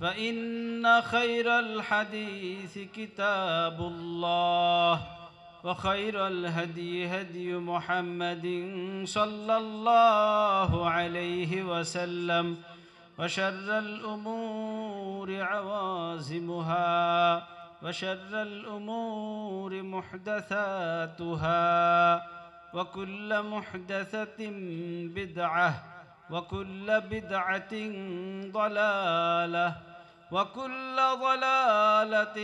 فإن خير الحديث كتاب الله وخير الهدي هدي محمد صلى الله عليه وسلم وشر الأمور عوازمها وشر الأمور محدثاتها وكل محدثة بدعة. وكل بدعه ضلاله وكل ضلاله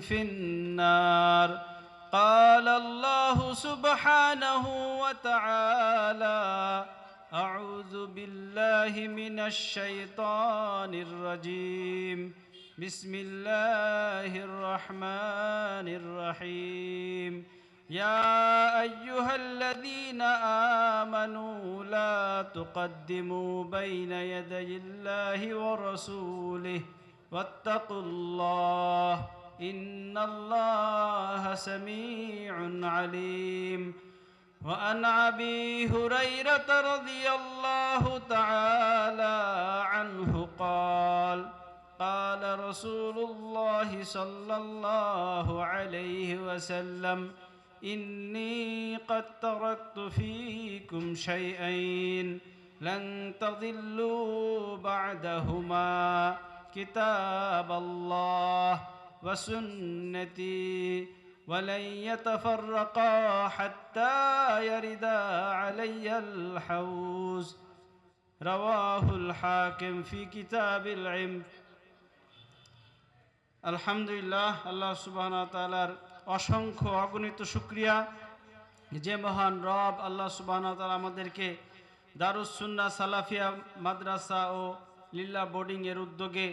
في النار قال الله سبحانه وتعالى اعوذ بالله من الشيطان الرجيم بسم الله الرحمن الرحيم يا أيها الذين آمنوا لا تقدموا بين يدي الله ورسوله واتقوا الله إن الله سميع عليم. وعن أبي هريرة رضي الله تعالى عنه قال قال رسول الله صلى الله عليه وسلم اني قد تركت فيكم شيئين لن تضلوا بعدهما كتاب الله وسنتي ولن يتفرقا حتى يردا علي الحوز رواه الحاكم في كتاب العلم আলহামদুলিল্লাহ আল্লাহ সুবাহ তালার অসংখ্য অগণিত শুক্রিয়া। যে মহান রব আল্লাহ সুবাহ তালা আমাদেরকে দারুসুন্না সালাফিয়া, মাদ্রাসা ও লিল্লা বোর্ডিংয়ের উদ্যোগে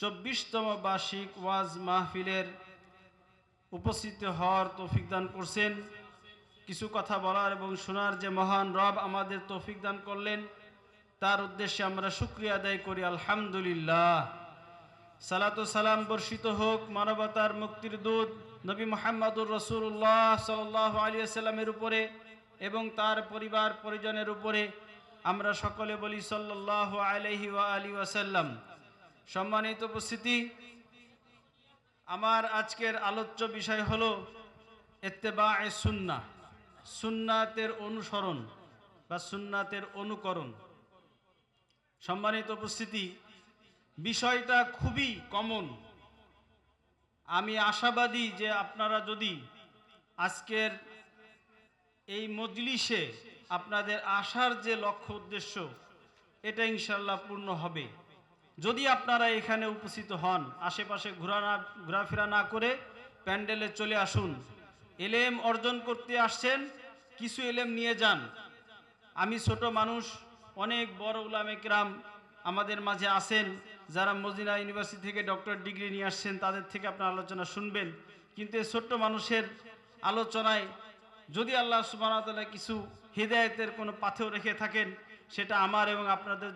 চব্বিশতম বার্ষিক ওয়াজ মাহফিলের উপস্থিত হওয়ার তৌফিক দান করছেন। কিছু কথা বলার এবং শোনার যে মহান রব আমাদের তৌফিক দান করলেন, তার উদ্দেশ্যে আমরা শুক্রিয়া আদায় করি। আলহামদুলিল্লাহ। সালাতু সালাম বর্ষিত হোক, মানবতার মুক্তির দূত নবী মোহাম্মদুর রসুল্লাহ সাল্লাহ আলিয়া সাল্লামের উপরে এবং তার পরিবার, পরিজনের উপরে আমরা সকলে বলি সাল্লাহ আলহি আলী ওয়াসাল্লাম। সম্মানিত উপস্থিতি, আমার আজকের আলোচ্য বিষয় হলো এত্তেবা এ সুন্না সুন্নাতের অনুসরণ বা সুন্নাতের অনুকরণ। সম্মানিত উপস্থিতি বিষয়টা খুবই কমন আমি আশাবাদী যে আপনারা যদি আজকের এই মজলিসে আপনাদের আসার যে লক্ষ্য উদ্দেশ্য, এটা ইনশাল্লাহ পূর্ণ হবে। যদি আপনারা এখানে উপস্থিত হন, আশেপাশে ঘোরা না ঘোরাফেরা না করে প্যান্ডেলে চলে আসুন। এলেম অর্জন করতে আসছেন, কিছু এলেম নিয়ে যান। আমি ছোট মানুষ, অনেক বড় উলামেকরাম আমাদের মাঝে আসেন যারা মদিনা ইউনিভার্সিটি থেকে ডক্টর ডিগ্রি নিয়ে আসছেন, তাদের থেকে আপনার আলোচনা শুনবেন। কিন্তু এই ছোট্ট মানুষের আলোচনায় যদি আল্লাহ সুবাহতাল্লাহ কিছু হৃদায়তের কোনো পাথেও রেখে থাকেন, সেটা আমার এবং আপনাদের